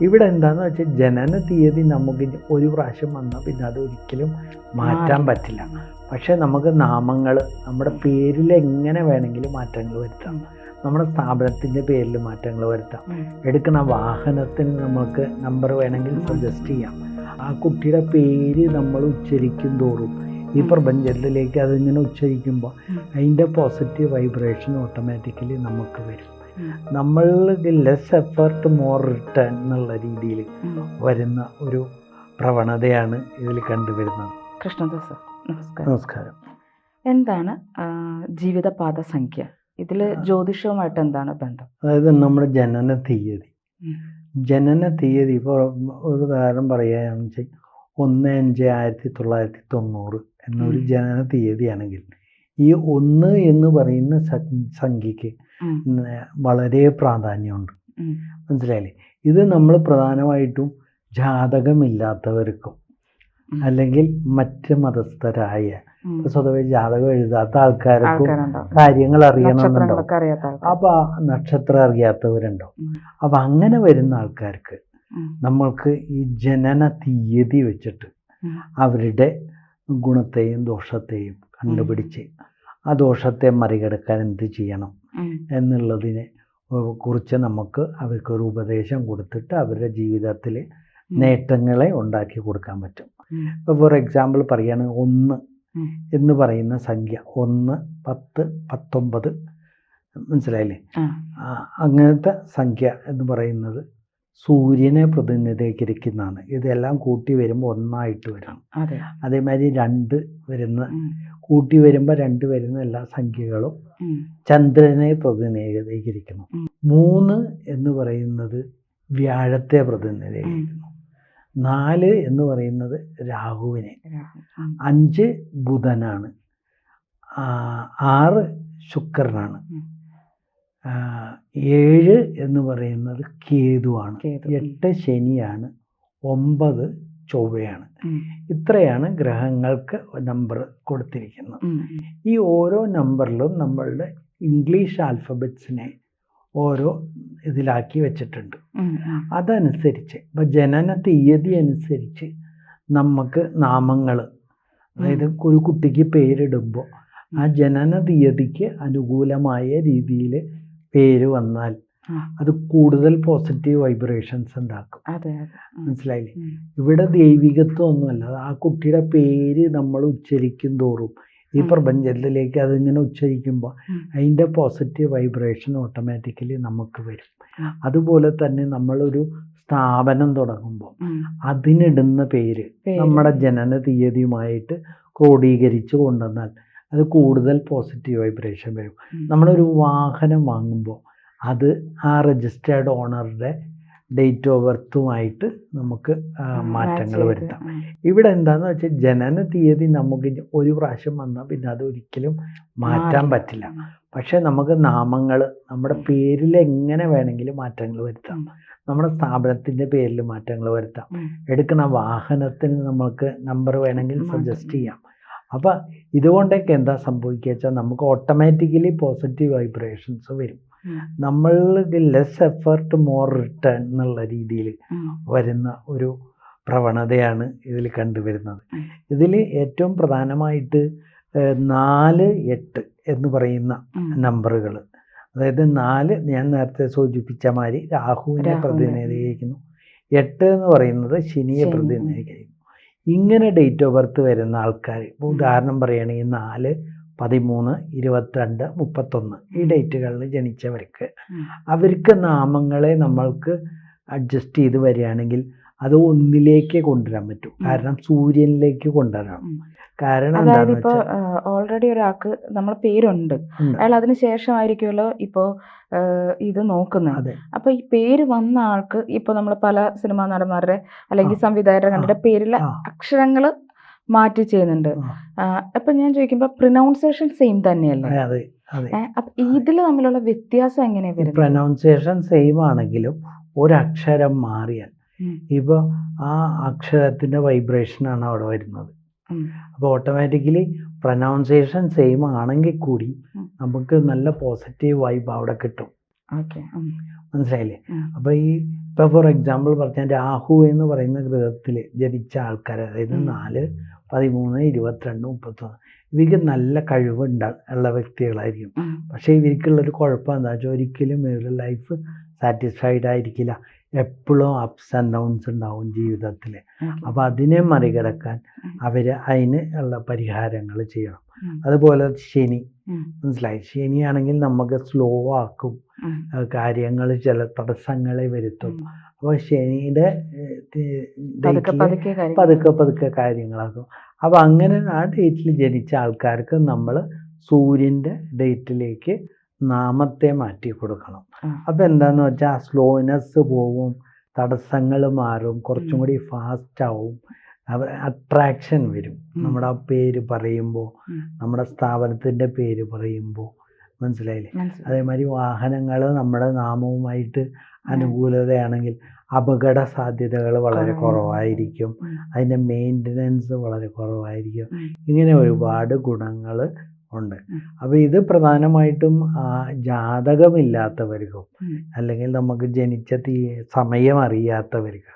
ഇവിടെ എന്താണെന്ന് വെച്ചാൽ ജനന തീയതി നമുക്ക് ഒരു പ്രാവശ്യം വന്നാൽ പിന്നെ അത് ഒരിക്കലും മാറ്റാൻ പറ്റില്ല. പക്ഷേ നമുക്ക് നാമങ്ങൾ നമ്മുടെ പേരിൽ എങ്ങനെ വേണമെങ്കിലും മാറ്റങ്ങൾ വരുത്താം. നമ്മുടെ സ്ഥാപനത്തിന്റെ പേരിൽ മാറ്റങ്ങൾ വരുത്താം. എടുക്കുന്ന വാഹനത്തിന് നമുക്ക് നമ്പർ വേണമെങ്കിൽ സജസ്റ്റ് ചെയ്യാം. ആ കുട്ടിയുടെ പേര് നമ്മൾ ഉച്ചരിക്കും തോറും. ഈ പ്രപഞ്ചത്തിലേക്ക് അതിങ്ങനെ ഉച്ചരിക്കുമ്പോൾ. അതിന്റെ പോസിറ്റീവ് വൈബ്രേഷൻ ഓട്ടോമാറ്റിക്കലി നമുക്ക് വരും. നമ്മൾക്ക് ലെസ് എഫേർട്ട് മോർ റിട്ടേൺ എന്നുള്ള രീതിയിൽ വരുന്ന ഒരു പ്രവണതയാണ് ഇതിൽ കണ്ടുവരുന്നത്. കൃഷ്ണദാസ് നമസ്കാരം. നമസ്കാരം. എന്താണ് ജീവിതപാത സംഖ്യ? ഇതിൽ ജ്യോതിഷവുമായിട്ട് എന്താണ് ബന്ധം? അതായത് നമ്മുടെ ജനന തീയതി. ജനന തീയതി ഇപ്പോൾ ഒരു ഉദാഹരണം പറയുകയാണെന്ന് വെച്ചാൽ ഒന്ന് അഞ്ച് ആയിരത്തി തൊള്ളായിരത്തി തൊണ്ണൂറ് എന്നൊരു ജനന തീയതിയാണെങ്കിൽ ഈ ഒന്ന് എന്ന് പറയുന്ന സംഖ്യക്ക് വളരെ പ്രാധാന്യമുണ്ട്. മനസ്സിലായില്ലേ? ഇത് നമ്മൾ പ്രധാനമായിട്ടും ജാതകമില്ലാത്തവർക്കും അല്ലെങ്കിൽ മറ്റ് മതസ്ഥരായ സ്വതവേ ജാതകം എഴുതാത്ത ആൾക്കാർക്കും കാര്യങ്ങൾ അറിയണമെന്നുണ്ടോ? അപ്പൊ നക്ഷത്രം അറിയാത്തവരുണ്ടാവും അപ്പൊ അങ്ങനെ വരുന്ന ആൾക്കാർക്ക് നമ്മൾക്ക് ഈ ജനന തീയതി വെച്ചിട്ട് അവരുടെ ഗുണത്തെയും ദോഷത്തെയും കണ്ടുപിടിച്ച് ആ ദോഷത്തെ മറികടക്കാൻ എന്ത് ചെയ്യണം എന്നുള്ളതിനെ കുറിച്ച് നമുക്ക് അവർക്കൊരു ഉപദേശം കൊടുത്തിട്ട് അവരുടെ ജീവിതത്തിൽ. നേട്ടങ്ങളെ ഉണ്ടാക്കി കൊടുക്കാൻ പറ്റും. ഇപ്പോൾ ഫോർ എക്സാമ്പിൾ പറയുകയാണെങ്കിൽ ഒന്ന് എന്ന് പറയുന്ന സംഖ്യ ഒന്ന് പത്ത് പത്തൊമ്പത് മനസ്സിലായില്ലേ? അങ്ങനത്തെ സംഖ്യ എന്ന് പറയുന്നത് സൂര്യനെ പ്രതിനിധീകരിക്കുന്നതാണ്. ഇതെല്ലാം കൂട്ടി വരുമ്പോൾ ഒന്നായിട്ട് വരണം. അതെ. അതേമാതിരി രണ്ട് വരുന്ന. കൂട്ടി വരുമ്പോൾ രണ്ട് വരുന്ന എല്ലാ സംഖ്യകളും ചന്ദ്രനെ പ്രതിനിധീകരിക്കുന്നു. മൂന്ന് എന്ന് പറയുന്നത് വ്യാഴത്തെ പ്രതിനിധീകരിക്കുന്നു. നാല് എന്ന് പറയുന്നത് രാഹുവിനെ. അഞ്ച് ബുധനാണ്. ആറ് ശുക്രനാണ്. ഏഴ് എന്ന് പറയുന്നത് കേതുവാണ്. എട്ട് ശനിയാണ്. ഒമ്പത് ചൊവ്വയാണ്. ഇത്രയാണ് ഗ്രഹങ്ങൾക്ക് നമ്പർ കൊടുത്തിരിക്കുന്നത്. ഈ ഓരോ നമ്പറിലും നമ്മളുടെ ഇംഗ്ലീഷ് ആൽഫബറ്റ്സിനെ ഓരോ ഇതിലാക്കി വെച്ചിട്ടുണ്ട്. അതനുസരിച്ച് ഇപ്പം ജനന തീയതി അനുസരിച്ച് നമുക്ക് നാമങ്ങൾ അതായത് ഒരു കുട്ടിക്ക് പേരിടുമ്പോൾ ആ ജനന തീയതിക്ക് അനുകൂലമായ രീതിയിൽ പേര് വന്നാൽ. അത് കൂടുതൽ പോസിറ്റീവ് വൈബ്രേഷൻസ് ഉണ്ടാക്കും. മനസ്സിലായില്ലേ? ഇവിടെ ദൈവികത്വം ഒന്നുമല്ല ആ കുട്ടിയുടെ പേര് നമ്മൾ ഉച്ചരിക്കും തോറും ഈ പ്രപഞ്ചത്തിലേക്ക് അതിങ്ങനെ ഉച്ചരിക്കുമ്പോൾ. അതിന്റെ പോസിറ്റീവ് വൈബ്രേഷൻ ഓട്ടോമാറ്റിക്കലി നമുക്ക് വരും. അതുപോലെ തന്നെ നമ്മളൊരു സ്ഥാപനം തുടങ്ങുമ്പോൾ. അതിനിടുന്ന പേര്. നമ്മുടെ ജനന തീയതിയുമായിട്ട് ക്രോഡീകരിച്ച് കൊണ്ടുവന്നാൽ അത് കൂടുതൽ പോസിറ്റീവ് വൈബ്രേഷൻ വരും. നമ്മളൊരു വാഹനം വാങ്ങുമ്പോൾ അത് ആ രജിസ്റ്റേർഡ് ഓണറുടെ ഡേറ്റ് ഓഫ് ബർത്തുമായിട്ട് നമുക്ക് മാറ്റങ്ങൾ വരുത്താം. ഇവിടെ എന്താന്ന് വെച്ചാൽ ജനന തീയതി നമുക്ക് ഒരു പ്രാവശ്യം വന്നാൽ പിന്നെ അത് ഒരിക്കലും മാറ്റാൻ പറ്റില്ല. പക്ഷേ നമുക്ക് നാമങ്ങൾ നമ്മുടെ പേരിൽ എങ്ങനെ വേണമെങ്കിലും മാറ്റങ്ങൾ വരുത്താം. നമ്മുടെ സ്ഥാപനത്തിന്റെ പേരിൽ മാറ്റങ്ങൾ വരുത്താം. എടുക്കുന്ന വാഹനത്തിന് നമുക്ക് നമ്പർ വേണമെങ്കിൽ സജസ്റ്റ് ചെയ്യാം. അപ്പം ഇതുകൊണ്ടൊക്കെ എന്താ സംഭവിക്കുക വെച്ചാൽ നമുക്ക് ഓട്ടോമാറ്റിക്കലി പോസിറ്റീവ് വൈബ്രേഷൻസ് വരും. നമ്മൾ ലെസ് എഫേർട്ട് മോർ റിട്ടേൺ എന്നുള്ള രീതിയിൽ വരുന്ന ഒരു പ്രവണതയാണ് ഇതിൽ കണ്ടുവരുന്നത്. ഇതിൽ ഏറ്റവും പ്രധാനമായിട്ട് നാല് എട്ട് എന്ന് പറയുന്ന നമ്പറുകൾ അതായത് നാല് ഞാൻ നേരത്തെ സൂചിപ്പിച്ച മാതിരി രാഹുവിനെ. പ്രതിനിധീകരിക്കുന്നു. എട്ട് എന്ന് പറയുന്നത് ശനിയെ. പ്രതിനിധീകരിക്കുന്നു. ഇങ്ങനെ ഡേറ്റ് ഓഫ് ബർത്ത് വരുന്ന ആൾക്കാർ ഇപ്പോൾ ഉദാഹരണം പറയുകയാണെങ്കിൽ നാല് പതിമൂന്ന് ഇരുപത്തിരണ്ട് മുപ്പത്തൊന്ന് ഈ ഡേറ്റുകളിൽ ജനിച്ചവർക്ക്. അവർക്ക് നാമങ്ങളെ നമ്മൾക്ക് അഡ്ജസ്റ്റ് ചെയ്ത് വരികയാണെങ്കിൽ അത് ഒന്നിലേക്ക് കൊണ്ടുവരാൻ പറ്റും. കാരണം സൂര്യനിലേക്ക് കൊണ്ടുവരണം. കാരണം അതായത് ഇപ്പോ ഓൾറെഡി ഒരാൾക്ക് നമ്മളെ പേരുണ്ട്. അയാൾ അതിന് ശേഷമായിരിക്കുമല്ലോ ഇപ്പോ ഇത് നോക്കുന്നത്. അപ്പൊ ഈ പേര് വന്ന ആൾക്ക് ഇപ്പൊ നമ്മൾ പല സിനിമാ നടന്മാരുടെ അല്ലെങ്കിൽ. സംവിധായകരുടെ കണ്ടിട്ട് പേരിലെ അക്ഷരങ്ങൾ അക്ഷരങ്ങൾ മാറ്റി ചെയ്യുന്നുണ്ട്. അപ്പൊ ഞാൻ ചോദിക്കുമ്പോ പ്രൊനൗൺസിയേഷൻ സെയിം തന്നെയല്ലേ? ഇതിൽ തമ്മിലുള്ള വ്യത്യാസം എങ്ങനെയാ വരുന്നത്? പ്രൊനൗൺസിയേഷൻ സെയിം ആണെങ്കിലും ഒരക്ഷരം മാറിയാൽ ഇപ്പൊ ആ അക്ഷരത്തിന്റെ വൈബ്രേഷൻ ആണ് അവിടെ വരുന്നത്. അപ്പോൾ ഓട്ടോമാറ്റിക്കലി പ്രൊനൗൺസിയേഷൻ സെയിം ആണെങ്കിൽ കൂടി നമുക്ക് നല്ല പോസിറ്റീവ് വൈബ് അവിടെ കിട്ടും. മനസ്സിലായില്ലേ? അപ്പൊ അപ്പോൾ ഈ ഇപ്പോൾ ഫോർ എക്സാമ്പിൾ പറഞ്ഞാൽ രാഹു എന്ന് പറയുന്ന ഗ്രഹത്തിൽ ജനിച്ച ആൾക്കാർ അതായത്. നാല് പതിമൂന്ന് ഇരുപത്തിരണ്ട് മുപ്പത്തൊന്ന് ഇവർക്ക് നല്ല കഴിവുണ്ട ഉള്ള വ്യക്തികളായിരിക്കും. പക്ഷേ ഇവർക്കുള്ളൊരു കുഴപ്പം എന്താ വെച്ചാൽ ഒരിക്കലും ഇവരുടെ ലൈഫ് സാറ്റിസ്ഫൈഡ് ആയിരിക്കില്ല. എപ്പോഴും അപ്സ് ആൻഡ് ഡൗൺസ് ഉണ്ടാവും ജീവിതത്തിൽ. അപ്പോൾ അതിനെ മറികടക്കാൻ. അവർ അതിന് ഉള്ള പരിഹാരങ്ങൾ ചെയ്യണം. അതുപോലെ ശനി. മനസ്സിലായി? ശനിയാണെങ്കിൽ നമുക്ക് സ്ലോ ആക്കും. കാര്യങ്ങൾ ചില തടസ്സങ്ങളെ വരുത്തും. അപ്പോൾ ശനിയുടെ പതുക്കെ ഡേറ്റിൽ പതുക്കെ പതുക്കെ പതുക്കെ കാര്യങ്ങളാക്കും. അപ്പോൾ അങ്ങനെ ആ ഡേറ്റിൽ ജനിച്ച ആൾക്കാർക്ക് നമ്മൾ സൂര്യന്റെ ഡേറ്റിലേക്ക് നാമത്തെ മാറ്റി കൊടുക്കണം. ആ. അപ്പോൾ എന്താന്ന് വെച്ചാൽ സ്ലോനെസ് പോവും തടസ്സങ്ങൾ മാറും കുറച്ചും കൂടി ഫാസ്റ്റ് ആവും അട്രാക്ഷൻ വരും. നമ്മുടെ ആ പേര് പറയുമ്പോൾ. നമ്മുടെ സ്ഥാപനത്തിന്റെ പേര് പറയുമ്പോൾ മനസ്സിലായില്ലേ മനസ്സിലായി. അതേമാതിരി വാഹനങ്ങൾ നമ്മുടെ നാമവുമായിട്ട് അനുകൂലതയാണെങ്കിൽ അപകട സാധ്യതകൾ വളരെ കുറവായിരിക്കും. അതിന്റെ മെയിന്റനൻസ് അതിന്റെ മെയിന്റനൻസ് വളരെ കുറവായിരിക്കും. ഇങ്ങനെ ഒരുപാട് ഗുണങ്ങൾ ഉണ്ട്. അപ്പൊ അപ്പോൾ ഇത് പ്രധാനമായിട്ടും ആ, ജാതകമില്ലാത്തവർക്കും അല്ലെങ്കിൽ നമുക്ക് ജനിച്ച തീ സമയം അറിയാത്തവർക്ക്.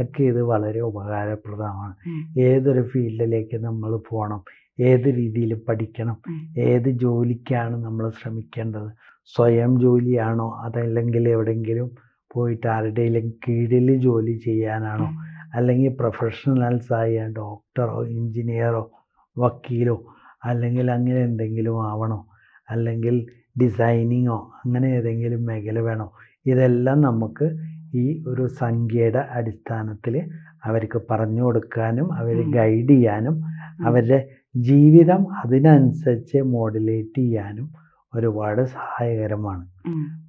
ഒക്കെ ഇത് വളരെ ഉപകാരപ്രദമാണ്. ഏതൊരു ഫീൽഡിലേക്ക് നമ്മൾ പോകണം ഏത് രീതിയിൽ പഠിക്കണം. ഏത് ജോലിക്കാണ് നമ്മൾ ശ്രമിക്കേണ്ടത് സ്വയം ജോലിയാണോ അതല്ലെങ്കിൽ എവിടെയെങ്കിലും പോയിട്ട് ആരുടെയെങ്കിലും കീഴിൽ ജോലി ചെയ്യാനാണോ അല്ലെങ്കിൽ പ്രൊഫഷണൽസായ ഡോക്ടറോ എഞ്ചിനീയറോ വക്കീലോ അല്ലെങ്കിൽ അങ്ങനെ എന്തെങ്കിലും ആവണോ? അല്ലെങ്കിൽ ഡിസൈനിങ്ങോ അങ്ങനെ ഏതെങ്കിലും മേഖല വേണോ? ഇതെല്ലാം നമുക്ക് ഈ ഒരു സംഖ്യയുടെ അടിസ്ഥാനത്തിൽ അവർക്ക് പറഞ്ഞു കൊടുക്കാനും അവരെ ഗൈഡ് ചെയ്യാനും അവരുടെ ജീവിതം അതിനനുസരിച്ച് മോഡുലേറ്റ് ചെയ്യാനും ഒരുപാട് സഹായകരമാണ്.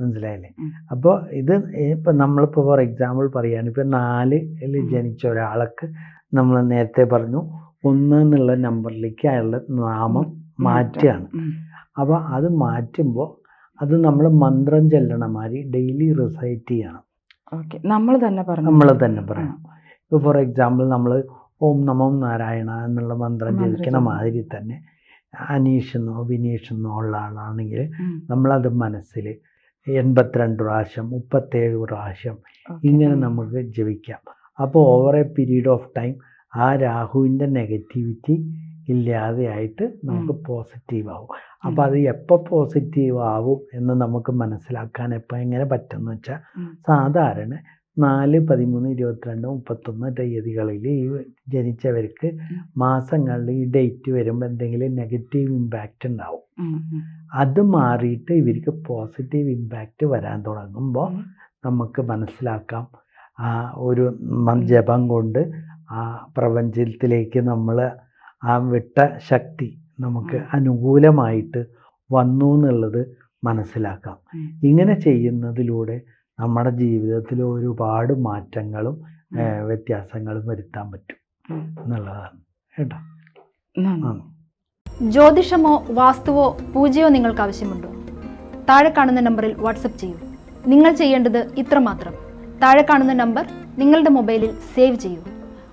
മനസ്സിലായില്ലേ? അപ്പോൾ ഇത് ഇപ്പം നമ്മളിപ്പോൾ ഫോർ എക്സാമ്പിൾ പറയുകയാണ് ഇപ്പം നാലിൽ. ജനിച്ച ഒരാൾക്ക് നമ്മൾ നേരത്തെ പറഞ്ഞു ഒന്ന് എന്നുള്ള നമ്പറിലേക്ക് അയാളുടെ നാമം മാറ്റുകയാണ്. അപ്പോൾ അത് മാറ്റുമ്പോൾ അത് നമ്മൾ മന്ത്രം ചെല്ലണ മാതിരി ഡെയിലി റിസൈറ്റ് ചെയ്യണം. ഓക്കെ നമ്മൾ തന്നെ പറയണം. നമ്മൾ തന്നെ പറയണം. ഇപ്പോൾ ഫോർ എക്സാമ്പിൾ നമ്മൾ ഓം നമം നാരായണ എന്നുള്ള മന്ത്രം ജപിക്കണ. മാതിരി തന്നെ അനീഷ് എന്നോ വിനീഷ് എന്നോ ഉള്ള ആളാണെങ്കിൽ. നമ്മളത് മനസ്സിൽ എൺപത്തിരണ്ട് പ്രാവശ്യം മുപ്പത്തേഴ് പ്രാവശ്യം ഇങ്ങനെ നമുക്ക് ജപിക്കാം. അപ്പോൾ over a period of time ആ രാഹുവിന്റെ നെഗറ്റിവിറ്റി ഇല്ലാതെയായിട്ട് നമുക്ക് പോസിറ്റീവ് ആവും. അപ്പോൾ അത് എപ്പോൾ പോസിറ്റീവ് ആവും എന്ന് നമുക്ക് മനസ്സിലാക്കാൻ എപ്പോൾ എങ്ങനെ പറ്റുമെന്ന് വെച്ചാൽ സാധാരണ നാല് പതിമൂന്ന് ഇരുപത്തിരണ്ട് മുപ്പത്തൊന്ന് തീയതികളിൽ ഈ ജനിച്ചവർക്ക് മാസങ്ങളിൽ ഈ ഡേറ്റ് വരുമ്പോൾ എന്തെങ്കിലും നെഗറ്റീവ് ഇമ്പാക്റ്റ് ഉണ്ടാവും. അത് മാറിയിട്ട് ഇവർക്ക് പോസിറ്റീവ് ഇമ്പാക്റ്റ് വരാൻ തുടങ്ങുമ്പോൾ നമുക്ക് മനസ്സിലാക്കാം. ആ ഒരു ജപം കൊണ്ട് ആ പ്രപഞ്ചത്തിലേക്ക് നമ്മൾ ആ വിട്ട ശക്തി നമുക്ക് അനുകൂലമായിട്ട് വന്നു എന്നുള്ളത് മനസ്സിലാക്കാം. ഇങ്ങനെ ചെയ്യുന്നതിലൂടെ നമ്മുടെ ജീവിതത്തിൽ ഒരുപാട് മാറ്റങ്ങളും വ്യത്യാസങ്ങളും വരുത്താൻ പറ്റും എന്നുള്ളതാണ്. കേട്ടോ. ജ്യോതിഷമോ വാസ്തുവോ പൂജയോ നിങ്ങൾക്ക് ആവശ്യമുണ്ടോ? താഴെ കാണുന്ന നമ്പറിൽ വാട്സപ്പ് ചെയ്യൂ. നിങ്ങൾ ചെയ്യേണ്ടത് ഇത്രമാത്രം. താഴെ കാണുന്ന നമ്പർ നിങ്ങളുടെ മൊബൈലിൽ സേവ് ചെയ്യൂ.